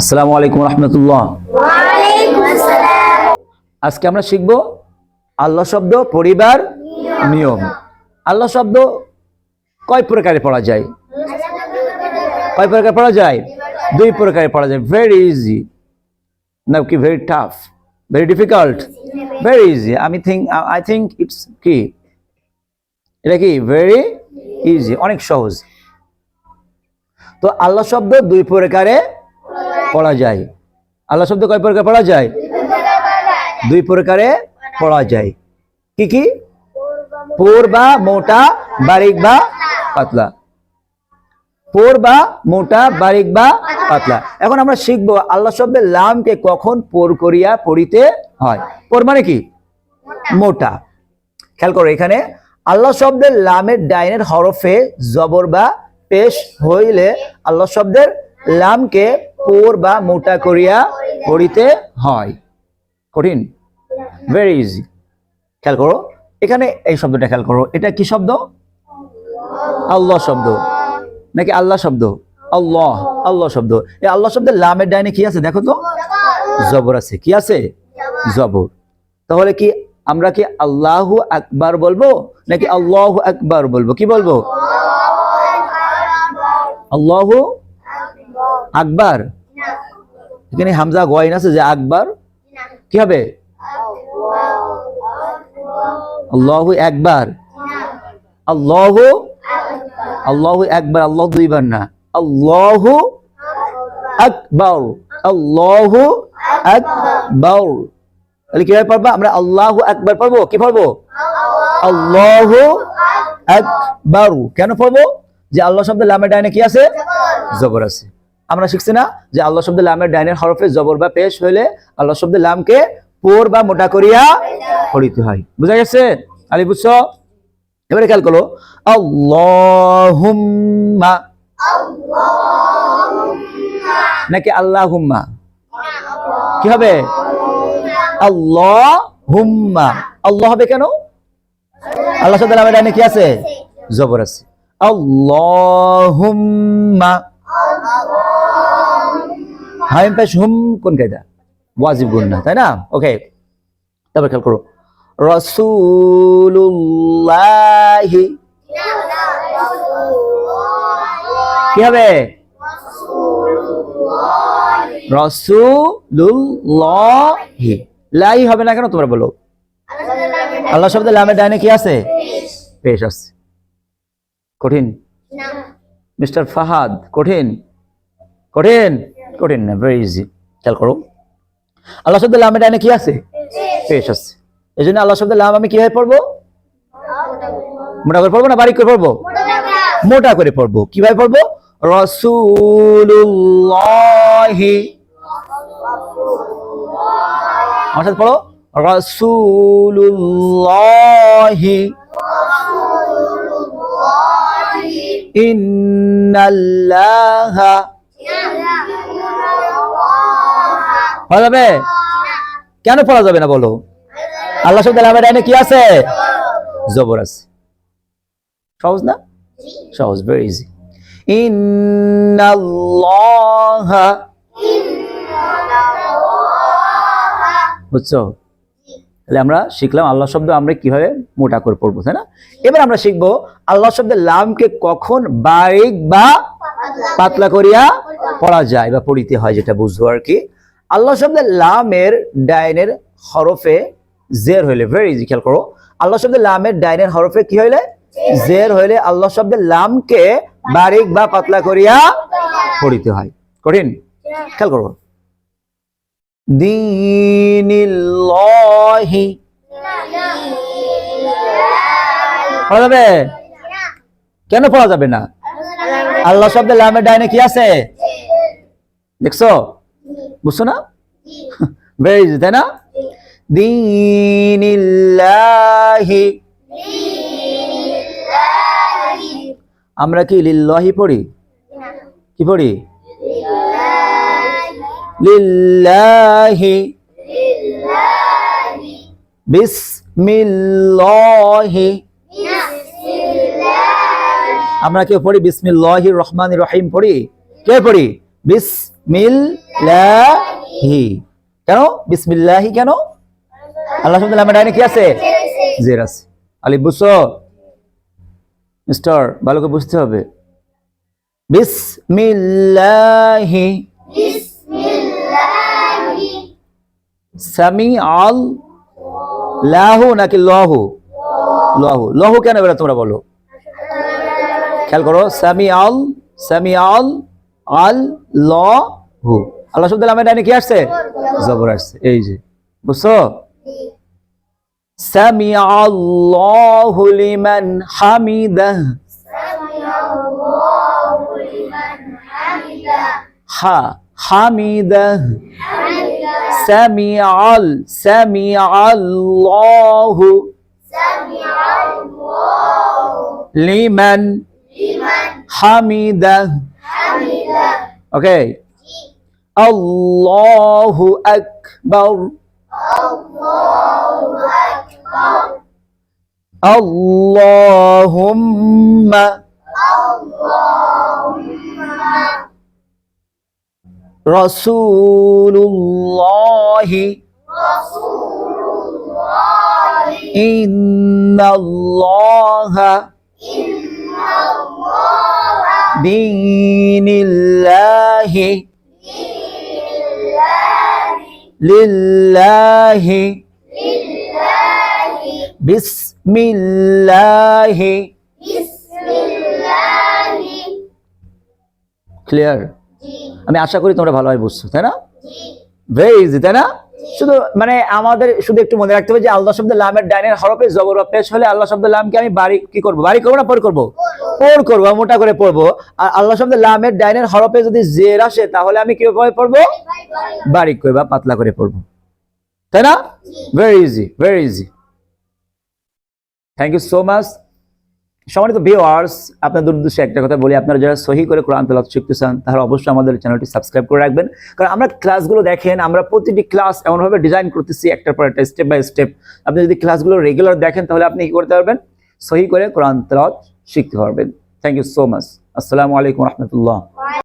আসসালামু আলাইকুম রহমতুল্লাহ। আজকে আমরা শিখব আল্লাহ শব্দ পরিবার নিয়ম। আল্লাহ শব্দ কয় প্রকারে পড়া যায়? কয় প্রকারে পড়া যায়? দুই প্রকারে পড়া যায়। ভেরি ইজি না কি? Very tough very difficult very easy আমি থিঙ্ক আই থিঙ্ক ইটস কি? এটা কি? ভেরি ইজি অনেক সহজ। তো আল্লাহ শব্দ দুই প্রকারে পড়া যায়। আল্লাহ শব্দ কয় প্রকার পড়া যায়? দুই প্রকারে পড়া যায়। কি কি? পোর বা মোটা, বারিক বা পাতলা। পোর বা মোটা, বারিক বা পাতলা। এখন আমরা শিখব আল্লাহ শব্দের লামকে কখন পোর করিয়া পড়িতে হয়। পোর মানে কি? মোটা। খেয়াল করো এখানে আল্লাহ শব্দের লামের ডাইনের হরফে জবর বা পেশ হইলে আল্লাহ শব্দের লামকে পোর বা মোটা করিয়া পড়িতে হয়। কঠিন? ভেরি ইজি খেয়াল করো। এখানে এই শব্দটা খেয়াল করো। এটা কি শব্দ? আল্লাহ শব্দ। নাকি আল্লাহ শব্দ? আল্লাহ আল্লাহ শব্দ। এই আল্লাহ শব্দের লামের ডাইনে কি আছে? দেখো তো। জবর আছে। কি আছে? জবর। তাহলে কি আমরা কি আল্লাহু আকবার বলব? নাকি আল্লাহ আকবার বলব? কি বলব? আল্লাহু আকবার? এখানে হামজা গয়ন আছে যে আকবার? কি হবে? আল্লাহু একবার আল্লাহু? আল্লাহু একবার আল্লাহ দুইবার না। আল্লাহু আকবার আল্লাহু আকবার। তাহলে কীভাবে পারবা আমরা আল্লাহু আকবার পারব কি পারব আল্লাহু আকবার। কেন পড়ব? যে আল্লাহ শব্দের লামের ডাইনে কি আছে? জবর আছে। আমরা শিখছি না যে আল্লাহ শব্দ লামের ডাইনের হরফে জবর বা পেশ হইলে আল্লাহ শব্দের লামকে পোর বা মোটা করিয়া পড়িতে হয়। বুঝা গেছে? আলি বুঝছ? এবারে খেয়াল করো। আল্লাহুম্মা। নাকি আল্লাহুম্মা? কি হবে? আল্লাহ হুম্মা আল্লাহ হবে কেন? আল্লাহ ডাইনে কি আছে। জবর আছে। আল্লাহুম্মা। হাইম পেশ হুম কোন কায়দা ওয়াজিব গুণ না তাই না? ওকে তারপর খেয়াল করো। রসুল্লাহি কি হবে? রসুল্লাহি লাই হবে না কেন তোমরা বলো? আল্লাহ শব্দের লামের ডাইনে কি আছে? পেশ আছে কঠিন? মিস্টার ফাহাদ কঠিন? কঠিন? কঠিন না ভেরি ইজি খেয়াল করো। আল্লাহ শব্দের লামের ডাইনে কি আছে? পেশ। আছে। এই জন্য আল্লাহ শব্দের লাম আমি কীভাবে পড়ব? মোটা করে পড়ব না বারিক করে পড়ব? মোটা। করে পড়ব। কীভাবে পড়ব? রসুল্লাহি আমার সাথে পড়ো। রসুল্লাহি ইন্নাল্লাহা। পড়া যাবে? কেন পড়া যাবে না বলো? আল্লাহ শব্দ লামের ডাইনে কি আছে? জবর আছে। সহজ না? সহজ ভেরি ইজি ইন্নাল্লাহা। বুঝছ? তাহলে আমরা শিখলাম আল্লাহ শব্দ আমরা কীভাবে মোটা করে পড়ব, তাই না? এবার আমরা শিখব আল্লাহ শব্দের লামকে কখন বারিক বা পাতলা করিয়া পড়া যায় বা পড়িতে হয়, যেটা বুঝব আর কি। আল্লাহ শব্দের লামের, ডাইনের হরফে জের হইলে ভেরি ইজি খেয়াল করো। আল্লাহ শব্দের লামের, ডাইনের হরফে কি হইলে? জের হইলে আল্লাহ শব্দের লামকে বারিক বা পাতলা করিয়া পড়িতে হয়। কঠিন? খেয়াল করো। দিনিল্লাহি। পড়া যাবে? কেন পড়া যাবে না? আল্লাহ শব্দের লামের, ডাইনে কি আছে? দেখছ? বুঝছ না? ইজি তাই না? দিনিল্লাহি। আমরা কি লিল্লাহি পড়ি? কি পড়ি? লিল্লাহি। বিসমিল্লাহি। আমরা কেউ পড়ি? বিসমিল্লাহির রহমানির রহিম পড়ি? কে পড়ি? বিস বিসমিল্লাহি কেন? বিসমিল্লাহি কেন? আল্লাহ শব্দ ডাইনে কি আছে? জের আছে। আলিফ বুঝছ? মিস্টার ভালো করে বুঝতে হবে। বিসমিল্লাহি। সামি আল লাহু নাকি লহু? লহু। লহু কেন বেটা তোমরা বলো? খেয়াল করো। সামি আল সামি আল আল লহু আল্লাহ শব্দ লামের ডাইনে কি আসছে? জবর। আসছে। এই যে বুঝছ? সামি আল্লাহু লিমান হামিদাহ। হা হামিদাহ। সামি আল সামি আল্লাহু লিমান হামিদাহ। ওকে আল্লাহু আকবার আল্লাহুম্মা রসুলুল্লাহি ইন্নাল্লাহা دين الله لله بسم الله ক্লিয়ার আমি আশা করি তোমরা ভালোভাবে বুঝছো তাই না ভেরি ইজি তাই না শুধু মানে আমাদের শুধু একটু মনে রাখতে হবে যে আল্লাহ শব্দ লামের ডাইনের হরফে জবর বা পেশ হলে আল্লাহ শব্দ লামকে আমি বাড়ি কি করবো বাড়ি করবো না পর করবো পর করব মোটা করে পড়ব। আর আল্লাহ শব্দ লামের ডাইনের হরফে যদি জের আসে, তাহলে আমি কীভাবে পড়ব? বারিক করে বা পাতলা করে পড়ব। তাই না? Very easy very easy thank you so much সম্মানিত ভিউয়ার্স আপনাদের উদ্দেশ্যে একটা কথা বলি। আপনারা যারা সহি করে কোরআন তেলাওয়াত শিখতে চান, তাহলে অবশ্যই আমাদের চ্যানেলটি সাবস্ক্রাইব করে রাখবেন। কারণ আমরা ক্লাসগুলো দেখেন, আমরা প্রতিটি ক্লাস এমনভাবে ডিজাইন করতেছি, একটার পর একটা স্টেপ বাই স্টেপ আপনি যদি ক্লাসগুলো রেগুলার দেখেন, তাহলে আপনি কি করতে পারবেন? সহি করে কোরআন তেলাওয়াত শিখতে পারবেন। থ্যাংক ইউ সো মাচ আসসালামু আলাইকুম রহমতুল্লাহ